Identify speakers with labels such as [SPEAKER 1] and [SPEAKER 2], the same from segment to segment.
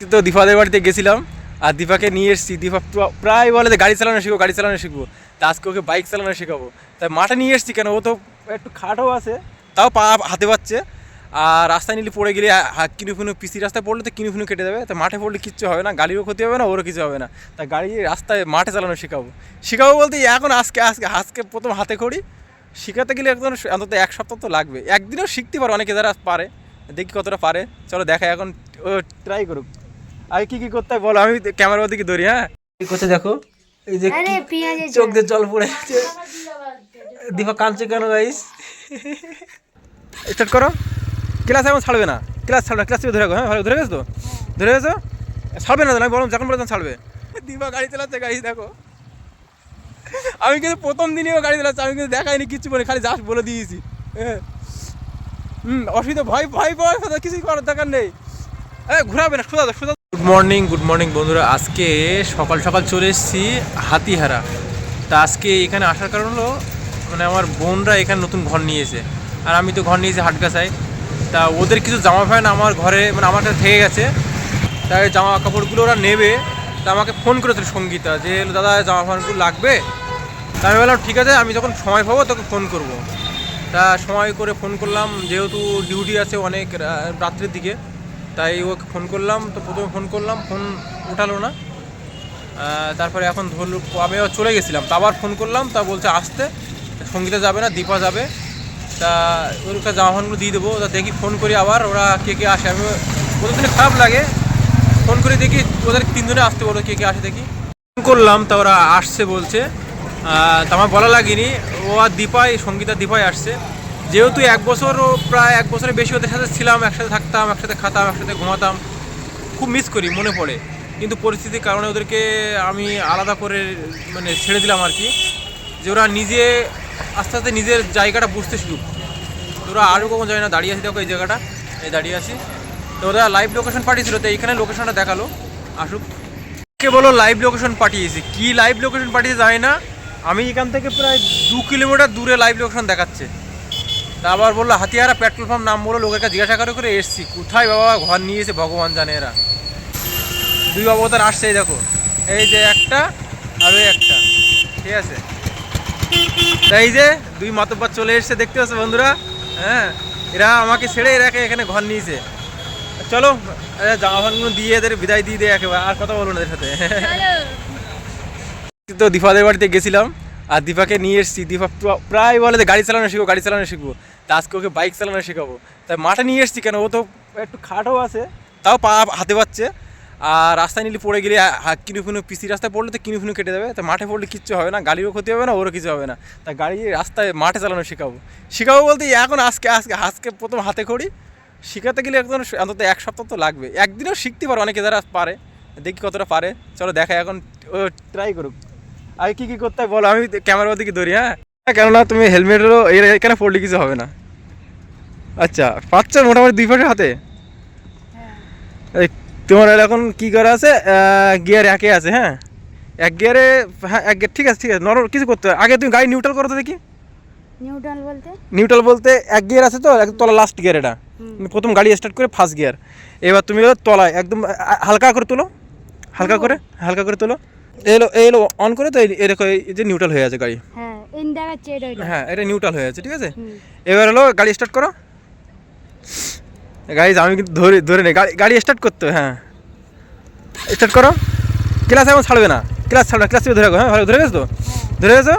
[SPEAKER 1] তো দীপাদের বাড়িতে গেছিলাম, আর দীপাকে নিয়ে এসেছি। দীপা প্রায় বলে যে গাড়ি চালানো শিখব গাড়ি চালানো শিখব। তা আজকে ওকে বাইক চালানো শেখাবো। তাই মাঠে নিয়ে এসেছি কেন? ও তো একটু খাটও আছে, তাও পা হাতে পাচ্ছে। আর রাস্তায় নিলে পড়ে গেলে কিনু ফিনু পিসি রাস্তায় পড়লে তো কিনু ফিনু কেটে যাবে। তা মাঠে পড়লে কিচ্ছু হবে না গাড়িরও ক্ষতি হবে না, ওরও কিছু হবে না। তাই গাড়ি রাস্তায় মাঠে চালানো শেখাবো। শেখাবো বলতে এখন আজকে আজকে আজকে প্রথম হাতে খড়ি। শেখাতে গেলে একদম অন্তত এক সপ্তাহ তো লাগবে। একদিনও শিখতে পারো, অনেকে যারা পারে, দেখি কতটা পারে। চলো দেখা এখন, ও ট্রাই করুক। আগে কি কি করতে হয় বলো আমি ক্যামেরার দিকে ধরি হ্যাঁ কি করছে দেখো এই যে
[SPEAKER 2] আরে
[SPEAKER 1] চোখ দিয়ে জল পড়ে যাচ্ছে দীপা কাঁদছে কেন গাইস স্টার্ট করো ক্লাস এখন ছাড়বে না ক্লাস ছাড়বে না ক্লাস থেকে ধরে হ্যাঁ ভালো ধরে গেছো তো ধরে গেছো ছাড়বে না আমি বললাম যখন বলে তখন ছাড়বে দীপা গাড়ি চালাচ্ছে গাইস দেখো আমি কিন্তু প্রথম দিনেও গাড়ি চালাচ্ছি আমি কিন্তু দেখাইনি কিচ্ছু বলি খালি জাস্ট বলে দিয়েছি হ্যাঁ হুম অসুবিধা ভয় ভয় পাওয়ার কথা কিছুই করার দরকার নেই ঘুরাবে না সোজা সোজা গুড মর্নিং গুড মর্নিং বন্ধুরা। আজকে সকাল সকাল চলে এসেছি হাতিহারা। তা আজকে এখানে আসার কারণ হলো মানে আমার বোনরা এখানে নতুন ঘর নিয়েছে। আর আমি তো ঘর নিয়েছি হাটগাছায়। তা ওদের কিছু জামা প্যান্ট আমার ঘরে মানে আমার কাছে থেকে গেছে। তাই জামা কাপড়গুলো ওরা নেবে। তা আমাকে ফোন করেছিল সঙ্গীতা, যে দাদা, জামা প্যান্টগুলো লাগবে? তা আমি বললাম, ঠিক আছে, আমি যখন সময় পাবো, তোকে ফোন করব। তা সময় করে ফোন করলাম, যেহেতু ডিউটি আছে অনেক রাত্রের দিকে। তাই ওকে ফোন করলাম, তো প্রথমে ফোন করলাম, ফোন উঠালো না। তারপরে এখন ধরল, আমি চলে গেছিলাম, তা আবার ফোন করলাম, তা বলছে আসতে সঙ্গীতা যাবে না, দীপা যাবে। তা ওর কাছে জামা প্যান্টগুলো দিয়ে দেবো, তা দেখি ফোন করি আবার, ওরা কে কে আসে। আমি ওদের জন্য খারাপ লাগে, ফোন করে দেখি ওদের তিনজনে আসতে বলো কে কে আসে দেখি। ফোন করলাম, তা ওরা আসছে বলছে। তা আমার বলা লাগেনি, ও আর দীপাই, সঙ্গীতা দীপাই আসছে। যেহেতু এক বছর প্রায় এক বছরের বেশি ওদের সাথে ছিলাম, একসাথে থাকতাম, একসাথে খাতাম, একসাথে ঘুমাতাম, খুব মিস করি, মনে পড়ে। কিন্তু পরিস্থিতির কারণে ওদেরকে আমি আলাদা করে মানে ছেড়ে দিলাম আর কি, যে ওরা নিজে আস্তে আস্তে নিজের জায়গাটা বুঝতে তো ওরা আরও কখন যায় না, দাঁড়িয়ে আছি দেখো এই জায়গাটা, এই দাঁড়িয়ে আছি। তো ওরা লাইভ লোকেশন পাঠিয়েছিল, তো এইখানে লোকেশনটা দেখাল, আসুক। কে বলো লাইভ লোকেশন পাঠিয়েছি? কি লাইভ লোকেশন পাঠিয়েছে জানি না। আমি এখান থেকে প্রায় দু কিলোমিটার দূরে লাইভ লোকেশন দেখাচ্ছে। তা আবার বলল হাতিয়ারা পেট্রোল পাম্প নাম বলল লোকের কাছে জিজ্ঞাসা করে করে এসছি। কোথায় বাবা ঘর নিয়ে এসে ভগবান জানে এরা? দুই অবতার আসছে দেখো। এই যে একটা আর ওই একটা। ঠিক আছে? এই যে দুই মাতব্বার চলে এসছে দেখতে পাচ্ছ বন্ধুরা? হ্যাঁ? এরা আমাকে ছেড়ে এরাকে এখানে ঘর নিয়েছে। চলো জামা প্যান্টগুলো দিয়ে এদের বিদায় দিয়ে দেয় একেবারে। আর কথা বলব না এদের সাথে। তো দীপাদের বাড়িতে গেছিলাম। আর দীপাকে নিয়ে এসেছি। দীপা প্রায় বলে যে গাড়ি চালানো শিখব, গাড়ি চালানো শিখব। তা আজকে ওকে বাইক চালানো শেখাবো। তাই মাঠে নিয়ে এসেছি কেন? ও তো একটু খাটও আছে, তাও পা হাতে পাচ্ছে। আর রাস্তায় নিলে পড়ে গেলে কিনু ফিনু পিসি রাস্তায় পড়লে তো কিনু ফিনু কেটে যাবে তা মাঠে পড়লে কিচ্ছু হবে না, গাড়িরও ক্ষতি হবে না, ওরও কিছু হবে না। তা গাড়ি রাস্তায় মাঠে চালানো শেখাবো। শেখাবো বলতে এখন আজকে আজকে আজকে প্রথম হাতে খড়ি। শেখাতে গেলে একদম অন্তত এক সপ্তাহ তো লাগবে। একদিনও শিখতে পারো, অনেকে যারা পারে, দেখি কতটা পারে। চলো দেখা এখন ট্রাই করুক। আগে কি কি করতে হয় বলো আমি ক্যামেরার দিকে ধরি হ্যাঁ? কেননা তুমি হেলমেটেরও এখানে পড়লে কিছু হবে না। আচ্ছা পাচ্ছ মোটামুটি দুই পাশের হাতে? এই তোমার এখন কি করা আছে? গিয়ার একে আছে হ্যাঁ? এক গিয়ারে হ্যাঁ এক গিয়ার ঠিক আছে ঠিক আছে নরম কিছু করতে হয়। আগে তুমি গাড়ি নিউট্রাল করো তো দেখি।
[SPEAKER 2] নিউট্রাল বলতে?
[SPEAKER 1] নিউট্রাল বলতে এক গিয়ার আছে তো এক তলা লাস্ট গিয়ার এটা। প্রথম গাড়ি স্টার্ট করে ফার্স্ট গিয়ার। এবার তুমি তলায় একদম হালকা করে তোলো। হালকা করে হালকা করে তোলো। এলো এলো অন করে তো এই দেখো এই যে নিউট্রাল হয়ে আছে গাড়ি।
[SPEAKER 2] হ্যাঁ ইন দেখাচ্ছে এটা
[SPEAKER 1] হ্যাঁ এটা নিউট্রাল হয়ে আছে ঠিক আছে? এবার হলো গাড়ি স্টার্ট করো। গাড়ি আমি কিন্তু ধরে ধরে নেই। গাড়ি গাড়ি স্টার্ট করতে হ্যাঁ। স্টার্ট করো। ক্লাস এখন ছাড়বে না। ক্লাস ছাড়বে না। ক্লাস ধরে রাখো হ্যাঁ ভালো ধরে গেছো তো? ধরে গেছো?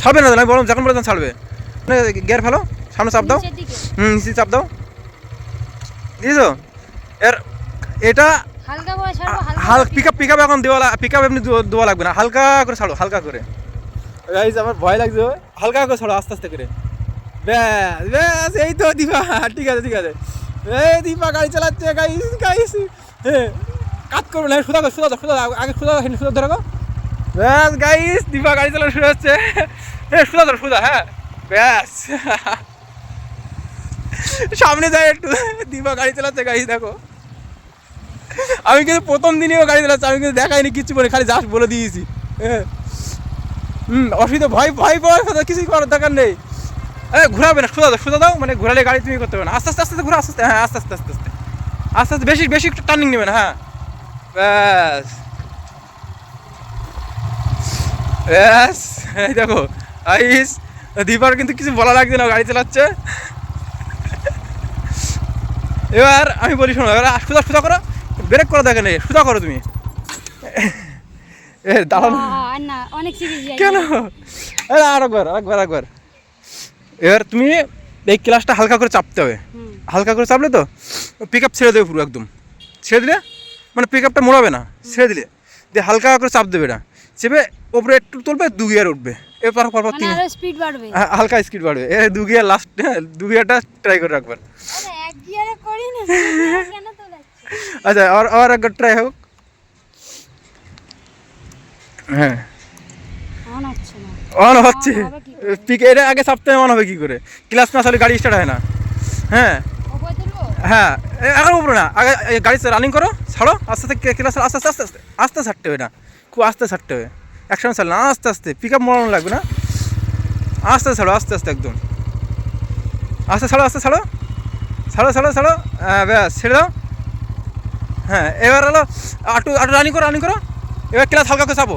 [SPEAKER 1] ছাড়বে না আমি বললাম যখন বলে তখন ছাড়বে গিয়ার ফেলো সামনে চাপ দাও। হুম নিচে চাপ দাও। বুঝেছ? এর এটা
[SPEAKER 2] হালকা করে
[SPEAKER 1] হাল পিক আপ পিক আপ এখন দেওয়া পিক আপ এমনি দেওয়া- দেওয়া লাগবে না। হালকা করে ছাড়ো হালকা করে। গাইজ আমার ভয় লাগছে হালকা করে ছাড়ো আস্তে আস্তে করে। ব্যাস ব্যাস এই তো দীপা। ঠিক আছে ঠিক আছে। এই দীপা গাড়ি চালাচ্ছে গাইস গাইস হ্যাঁ কাজ করবে না সুদা সুদা সুদা আগে সুদা সুদা ধরে ব্যাস গাইস দীপা গাড়ি চালানো শুরু হচ্ছে। হ্যাঁ সুদা ধরো সুদা হ্যাঁ। ব্যাস। সামনে যায় একটু। দীপা গাড়ি চালাচ্ছে গাইস দেখো। আমি কিন্তু প্রথম দিনেও গাড়ি চালাচ্ছি আমি কিন্তু দেখাইনি কিচ্ছু বলে খালি জাস্ট বলে দিয়েছি। হ্যাঁ। হুম, অসুবিধা, ভয় ভয় পাওয়ার কথা, কিছুই করার দরকার নেই। এ, ঘোরাবে না, সোজা দাও সোজা দাও মানে ঘোরালে গাড়ি তুমি করতে হবে না। আস্তে আস্তে আস্তে আস্তে আস্তে হ্যাঁ আস্তে আস্তে আস্তে আস্তে। আস্তে আস্তে, বেশি বেশি একটু টার্নিং নেবে না হ্যাঁ। ব্যাস। ব্যাস, এই দেখো, আইস, দীপার কিন্তু কিছু বলা লাগছে না গাড়ি চালাচ্ছে। এবার আমি বলি, শোনো, এবার সুদা সুদা করো। ব্রেক করে দেখে নেই সুদা করো তুমি। এ দাঁড়ানো। কেন? আরে আরেকবার আরেকবার আরেকবার। এবার তুমি এই ক্লাসটা হালকা করে চাপতে হবে। হালকা করে চাপলে তো পিক আপ ছেড়ে দেবে পুরো একদম। ছেড়ে দিলে? মানে পিক আপটা মোড়াবে না। ছেড়ে দিলে। দিয়ে হালকা করে চাপ দেবে না চেপে ওপরে একটু তুলবে দু গিয়ার উঠবে। এরপর পর পর
[SPEAKER 2] মানে
[SPEAKER 1] তিন।
[SPEAKER 2] স্পিড বাড়বে।
[SPEAKER 1] হ্যাঁ, হালকা স্পিড বাড়বে। এ দু গিয়ার লাস্ট দু গিয়ারটা ট্রাই করে রাখবার।
[SPEAKER 2] এক গিয়ারে করি না কেন তো যাচ্ছে
[SPEAKER 1] আচ্ছা আর আর একবার ট্রাই হোক। হ্যাঁ।
[SPEAKER 2] অন হচ্ছে?
[SPEAKER 1] পিক এর আগে চাপতে অন হবে কি করে? ক্লাস না আসলে গাড়ি স্টার্ট হয় না। হ্যাঁ। হ্যাঁ। এখন উপরে না। আগে গাড়ি রানিং করো ছাড়ো আস্তে আস্তে ক্লাস আস্তে আস্তে আস্তে আস্তে আস্তে ছাড়তে হবে না। খুব আস্তে ছাড়তে হবে। একসঙ্গে ছাড়লে না আস্তে আস্তে। পিক আপ মোড়ানো লাগবে না। আস্তে ছাড়ো আস্তে আস্তে একদম। আস্তে ছাড়ো আস্তে ছাড়ো। ছাড়ো ছাড়ো ছাড়ো। হ্যাঁ ব্যাস ছেড়ে দাও। হ্যাঁ এবার হলো, আটু আটু রানিং করো রানিং করো। এবার ক্লাস হালকা করে চাপো।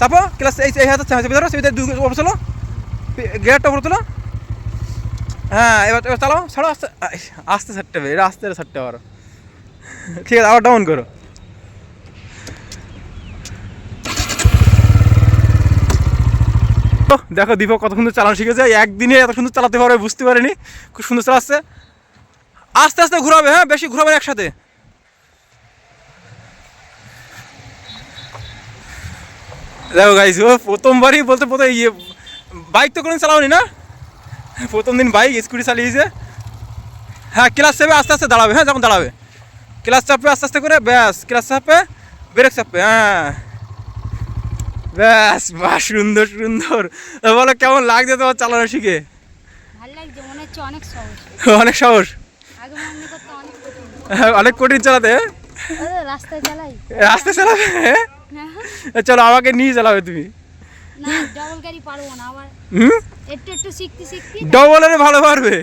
[SPEAKER 1] চাপো ক্লাস এই এই হাতে চেপে ধরো চেপে দু ওপর চলো। গিয়ারটা উপরে তোলো। হ্যাঁ এবার এবার চালাও, ছাড়ো, আস্তে আস্তে ছাড়তে হবে, এটা আস্তে ছাড়তে আরও ঠিক আছে, আবার ডাউন করো। দেখো, দীপক কত সুন্দর চালানো শিখেছে। একদিনে এত সুন্দর চালাতে পারবে, বুঝতে পারিনি। খুব সুন্দর চালাচ্ছে। আস্তে আস্তে ঘুরাবে হ্যাঁ বেশি ঘুরাবে একসাথে। দেখো গাইজ ও প্রথমবারই বলতে প্রথম ইয়ে বাইক তো কোনো চালাওনি না? প্রথম দিন বাইক স্কুটি চালিয়েছে। হ্যাঁ ক্লাস চাপে আস্তে আস্তে দাঁড়াবে হ্যাঁ যখন দাঁড়াবে। ক্লাস চাপবে আস্তে আস্তে করে ব্যাস ক্লাস চাপবে ব্রেক চাপবে হ্যাঁ। ব্যাস বাহ সুন্দর সুন্দর। বলো কেমন লাগছে তোমার চালানো শিখে?
[SPEAKER 2] অনেক
[SPEAKER 1] সাহস
[SPEAKER 2] অনেক কঠিন।
[SPEAKER 1] হ্যাঁ, অনেক কঠিন চালাতে হ্যাঁ?
[SPEAKER 2] রাস্তায়
[SPEAKER 1] চালাবে? হ্যাঁ। চলো আমাকে নিয়ে চালাবে তুমি।
[SPEAKER 2] না ডবল গাড়ি পারব না আবার
[SPEAKER 1] হুম?
[SPEAKER 2] একটু একটু শিখতে শিখতে।
[SPEAKER 1] ডবলের ভালো পারবে।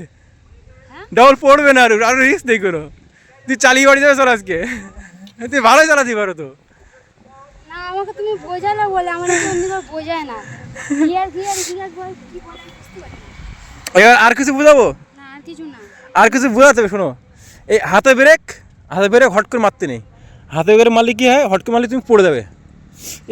[SPEAKER 2] হ্যাঁ?
[SPEAKER 1] ডবল পড়বে না আর আরও রিস্ক নেই কোনো। তুই চালিয়ে বাড়ি যাবে চল আজকে। তুই ভালোই চালাতে পারো তো।
[SPEAKER 2] না আমাকে তুমি বোঝালে বলে আমার অন্যরা বোঝায় না। গিয়ার গিয়ার গিয়ার বল কি বলে বুঝতে পারি
[SPEAKER 1] এবার আর কিছু বুঝাবো?
[SPEAKER 2] না আর কিছু না।
[SPEAKER 1] আর কিছু বোঝাতে হবে শোনো। এই হাতে ব্রেক হাতে ব্রেক হট করে মারতে নেই। হাতে করে মারলে কি হয়? হট করে মারলে তুমি পড়ে যাবে।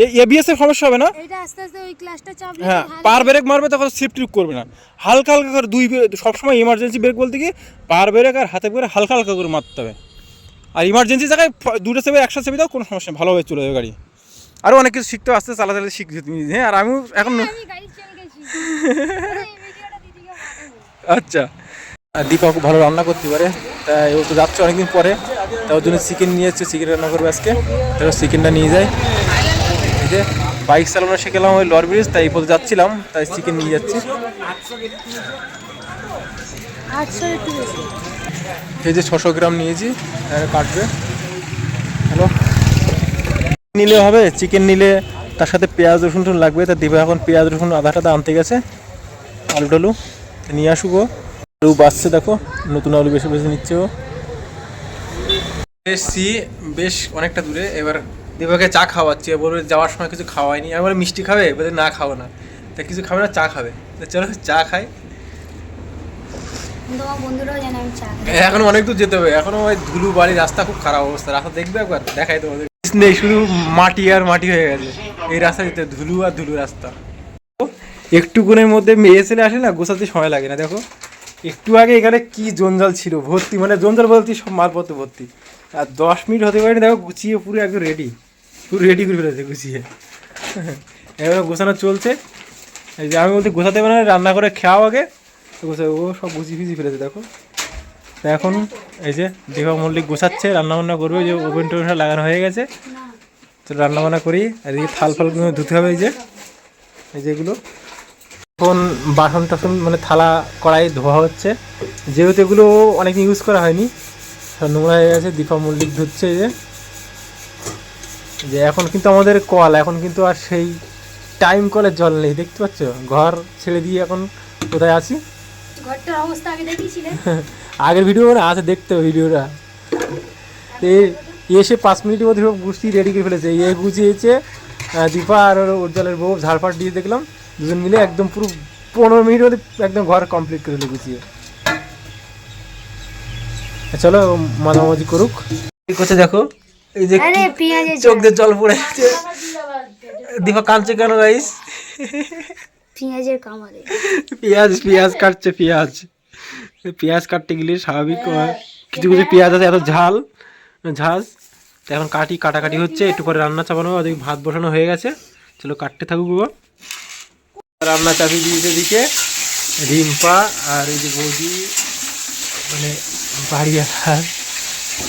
[SPEAKER 1] এই এবিএস এর সমস্যা হবে না?
[SPEAKER 2] এটা আস্তে আস্তে ওই ক্লাসটা চাপলে
[SPEAKER 1] হ্যাঁ পার ব্রেক মারবে তখন সিফট ট্রিপ করবে না। হালকা হালকা করে দুই সবসময় ইমার্জেন্সি ব্রেক বলতে কি পার ব্রেক আর হাতে ব্রেক হালকা হালকা করে মারতে হবে। আর ইমার্জেন্সি জায়গায় দুটো সেবে একসাথে সেবে দাও কোনো সমস্যা নেই, ভালোভাবে চলে যাবে গাড়ি। আরও অনেক কিছু শিখতে আসতে চালাতে চালাতে শিখছো তুমি। হ্যাঁ আর আমিও এখন
[SPEAKER 2] চলে পাঠাবো।
[SPEAKER 1] আচ্ছা। আর দীপা ভালো রান্না করতে পারে তাই ও তো যাচ্ছে অনেকদিন পরে। তাই ওর জন্য চিকেন নিয়ে এসছে চিকেন রান্না করবে আজকে। ও চিকেনটা নিয়ে যায়। এই যে বাইক চালানো শিখেলাম ওই লর ব্রিজ তাই বলতে যাচ্ছিলাম, তাই চিকেন নিয়ে যাচ্ছি। এই যে ছশো গ্রাম নিয়েছি কাটবে। হ্যালো। নিলে হবে চিকেন নিলে তার সাথে পেঁয়াজ, রসুন টুন লাগবে। তা দিবে এখন পেঁয়াজ, রসুন আধা আনতে গেছে। আলু টালু নিয়ে আসুক আলু বাঁচছে, দেখো। নতুন আলু বেশি বেশি নিচ্ছে ও। এসছি বেশ অনেকটা দূরে এবার দিবাকে চা খাওয়াচ্ছি। বলবে যাওয়ার সময় কিছু খাওয়াইনি আমি বলে মিষ্টি খাবে? বলে না খাব না। তা কিছু খাবে না চা খাবে। তা চলো চা খাই। এখন অনেক দূর যেতে হবে। এখনও ওই ধুলু বাড়ি রাস্তা খুব খারাপ অবস্থা। রাস্তা দেখবে একবার? দেখাই তোমাদের। নেই শুধু মাটি আর মাটি হয়ে গেছে। এই রাস্তা দিতে ধুলু আর ধুলু রাস্তা। একটুকুনের মধ্যে মেয়ে ছেলে আসে না গোছাতে সময় লাগে না। দেখো একটু আগে এখানে কি জঞ্জাল ছিল? ভর্তি মানে জঞ্জাল বলতে সব মালপত্র ভর্তি। আর দশ মিনিট হতে পারেনি, দেখো গুছিয়ে পুরো একদম রেডি পুরো রেডি করে ফেলেছে গুছিয়ে। এবার গোছানো চলছে। এই যে আমি বলতে গোছাতে পারে না, রান্না করে খাওয়া আগে। তো গোছা ও সব গুছিয়ে ফিজিয়ে ফেলেছে, দেখো। এখন এই যে দীপা মল্লিক গোছাচ্ছে রান্না বান্না করবে যে ওভেন টোভেন সব লাগানো হয়ে গেছে। তো রান্নাবান্না করি, আর এই থাল ফালগুলো ধুতে হবে, এই যে। এই যেগুলো এখন বাসন টাসন মানে থালা কড়াই ধোয়া হচ্ছে। যেহেতু এগুলো অনেক ইউজ করা হয়নি সব নোংরা হয়ে গেছে দীপা মল্লিক ধুচ্ছে যে। যে এখন কিন্তু আমাদের কল এখন কিন্তু আর সেই টাইম কলের জল নেই দেখতে পাচ্ছ? ঘর ছেড়ে দিয়ে এখন কোথায় আছি?
[SPEAKER 2] ঘরটার অবস্থা আগে দেখিয়েছিলে?
[SPEAKER 1] আগের ভিডিও না আছে দেখতে ভিডিওটা। এই এসে পাঁচ মিনিটের মধ্যে সব গুছিয়ে রেডি করে ফেলেছে। এ গুছিয়েছে দীপা আর ওর উজ্জ্বলের বউ ঝাড়ফাট দিয়ে দেখলাম। দুজন মিলে একদম পুরো পনেরো মিনিটের মধ্যে একদম ঘর কমপ্লিট করে গুছিয়ে। চলো মাঝামাঝি করুক। করছে দেখো? এই যে চোখ দিয়ে জল পড়ে আছে। দীপা কাঁদছে কেন গাইস
[SPEAKER 2] পেঁয়াজের কামারে
[SPEAKER 1] পেঁয়াজ পেঁয়াজ কাটছে পেঁয়াজ। পেঁয়াজ কাটতে গেলে স্বাভাবিক কিছু কিছু পেঁয়াজ আছে এত ঝাল ঝাঁজ। তো এখন কাটি কাটাকাটি হচ্ছে একটু পরে রান্না চাপানো ওদিকে ভাত বসানো হয়ে গেছে। চলো কাটতে থাকুক বাবা। রান্না চাপিয়ে দিয়েছে এদিকে। রিম্পা আর এই যে বৌদি মানে বাড়ি আর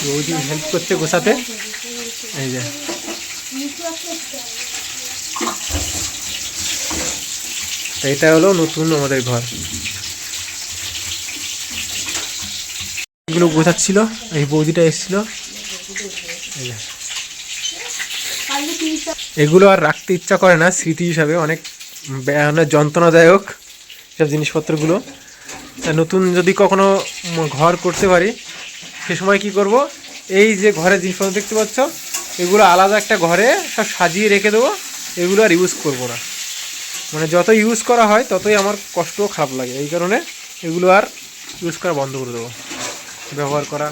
[SPEAKER 1] বৌদি হেল্প করছে গোছাতে। এই যে। এটা হলো নতুন আমাদের ঘর। এগুলো গোছাচ্ছিল, এই বৌদিটা এসেছিল। এগুলো আর রাখতে ইচ্ছা করে না, স্মৃতি হিসাবে অনেক ব্যা- যন্ত্রণাদায়ক সব জিনিসপত্রগুলো। নতুন যদি কখনো ঘর করতে পারি সে সময় কি করব? এই যে ঘরের জিনিসপত্র দেখতে পাচ্ছ এগুলো আলাদা একটা ঘরে সব সাজিয়ে রেখে দেবো এগুলো আর ইউজ করব না। মানে যত ইউজ করা হয় ততই আমার কষ্টও খারাপ লাগে। এই কারণে এগুলো আর ইউজ করা বন্ধ করে দেবো। ব্যবহার করা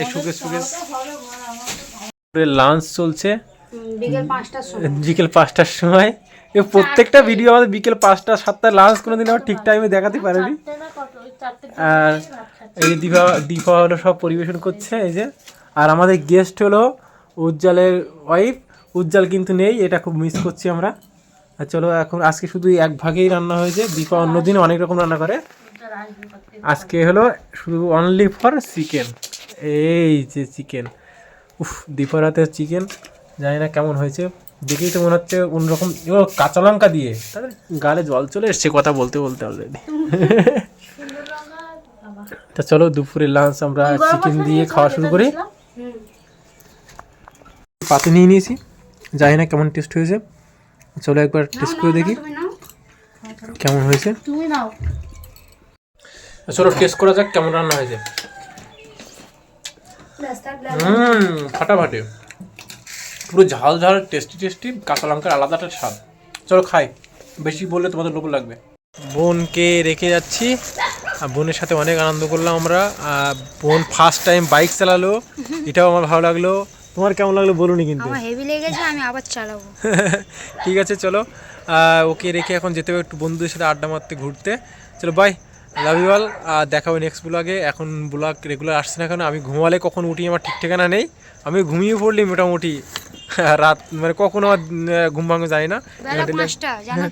[SPEAKER 1] এই সুকেশ সুকেশ লাঞ্চ চলছে।
[SPEAKER 2] বিকেল পাঁচটার সময়।
[SPEAKER 1] বিকেল পাঁচটার সময়। এ প্রত্যেকটা ভিডিও আমাদের বিকেল পাঁচটা সাতটা লাঞ্চ কোনোদিন আমার ঠিক টাইমে দেখাতে পারেনি। আর এই যে দীপা দীপা হলো সব পরিবেশন করছে এই যে। আর আমাদের গেস্ট হলো উজ্জ্বলের ওয়াইফ উজ্জ্বল কিন্তু নেই এটা খুব মিস করছি আমরা। আর চলো এখন আজকে শুধু এক ভাগেই রান্না হয়েছে। দীপা অন্যদিন অনেক রকম রান্না করে। আজকে হলো শুধু অনলি ফর চিকেন এই যে চিকেন উফ দীপার হাতে চিকেন জানি না কেমন হয়েছে। দেখেই তো মনে হচ্ছে অন্যরকম। ও কাঁচা লঙ্কা দিয়ে। তাদের গালে জল চলে এসছে কথা বলতে বলতে অলরেডি তা চলো দুপুরে লাঞ্চ আমরা চিকেন দিয়ে খাওয়া শুরু করি। পাতে নিয়ে নিয়েছি। জানি না কেমন টেস্ট হয়েছে। চলো একবার টেস্ট করে দেখি। কেমন হয়েছে? চলো টেস্ট করা যাক কেমন রান্না হয়েছে। হুম ফাটাফাটি। পুরো ঝাল ঝাল টেস্টি টেস্টি কাঁচা লঙ্কার আলাদা একটা স্বাদ। চলো খাই। বেশি বললে তোমাদের লোভ লাগবে। বোনকে রেখে যাচ্ছি। আর বোনের সাথে অনেক আনন্দ করলাম আমরা। আর বোন ফার্স্ট টাইম বাইক চালালো। এটাও আমার ভালো লাগল। তোমার কেমন লাগল বলুনি কিন্তু।
[SPEAKER 2] আমার হেভি লেগেছে আমি আবার চালাবো।
[SPEAKER 1] ঠিক আছে চলো। ওকে রেখে এখন যেতে হবে একটু বন্ধুদের সাথে আড্ডা মারতে ঘুরতে। চলো বাই লাভ ইউ অল দেখা হবে নেক্সট ব্লগে এখন ব্লগ রেগুলার আসছে না কেন আমি ঘুমালে কখন উঠি? আমার ঠিক ঠিকানা নেই। আমি ঘুমিয়ে পড়লি মোটামুটি। রাত মানে কখনো আমার ঘুম ভাঙে যায় না।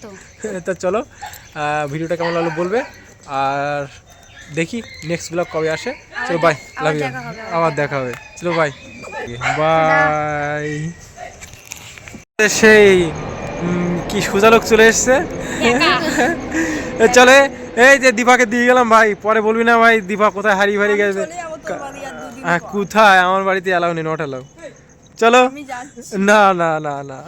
[SPEAKER 2] তো।
[SPEAKER 1] চলো ভিডিওটা কেমন লাগল বলবে। আর দেখি নেক্সট ব্লগ কবে আসে। চলো বাই লাভ ইউ আবার দেখা হবে। চলো বাই বাই সেই কি সুজালোক চলে এসছে। চলে এই যে দীপাকে দিয়ে গেলাম ভাই পরে বলবি না ভাই দীপা কোথায় হারিয়ে হারিয়ে গেছে। হ্যাঁ, কোথায়? আমার বাড়িতে অ্যালাউ নেই নট অ্যালাউ চলো। না না না না।